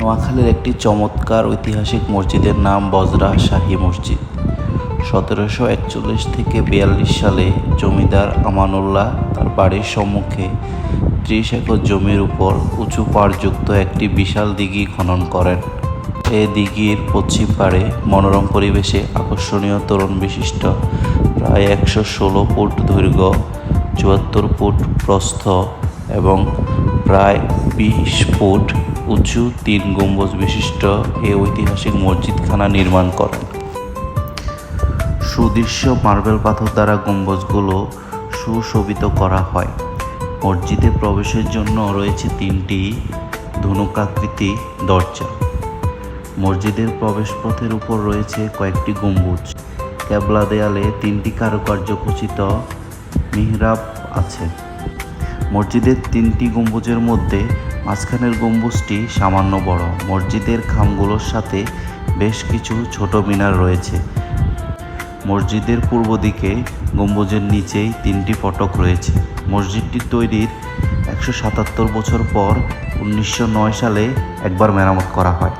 নোয়াখালীর একটি চমৎকার ঐতিহাসিক মসজিদের নাম বজরা শাহী মসজিদ। সতেরোশো একচল্লিশ থেকে বিয়াল্লিশ সালে জমিদার আমানুল্লাহ তার বাড়ির সম্মুখে ত্রিশ একর জমির উপর উঁচু পাড়যুক্ত একটি বিশাল দিঘি খনন করেন। এ দিঘির পশ্চিম পাড়ে মনোরম পরিবেশে আকর্ষণীয় তরুণ বিশিষ্ট। প্রায় একশো ষোলো ফুট দৈর্ঘ্য, চুয়াত্তর ফুট প্রস্থ এবং প্রায় বিশ ফুট উঁচু তিন গম্বুজ বিশিষ্ট এই ঐতিহাসিক মসজিদখানা নির্মাণ করেন। সুদৃশ্য মার্বেল পাথর দ্বারা গম্বুজগুলো সুশোভিত করা হয়। মসজিদে প্রবেশের জন্য রয়েছে তিনটি ধনুকাকৃতি দরজা। মসজিদের প্রবেশপথের উপর রয়েছে কয়েকটি গম্বুজ। ক্যাবলা দেয়ালে তিনটি কারুকার্য খচিত মিহরাব আছে। মসজিদের তিনটি গম্বুজের মধ্যে মাঝখানের গম্বুজটি সামান্য বড়। মসজিদের খামগুলোর সাথে বেশ কিছু ছোট মিনার রয়েছে। মসজিদের পূর্ব দিকে গম্বুজের নিচেই তিনটি ফটক রয়েছে। মসজিদটি তৈরির একশো সাতাত্তর বছর পর উনিশশো নয় সালে একবার মেরামত করা হয়।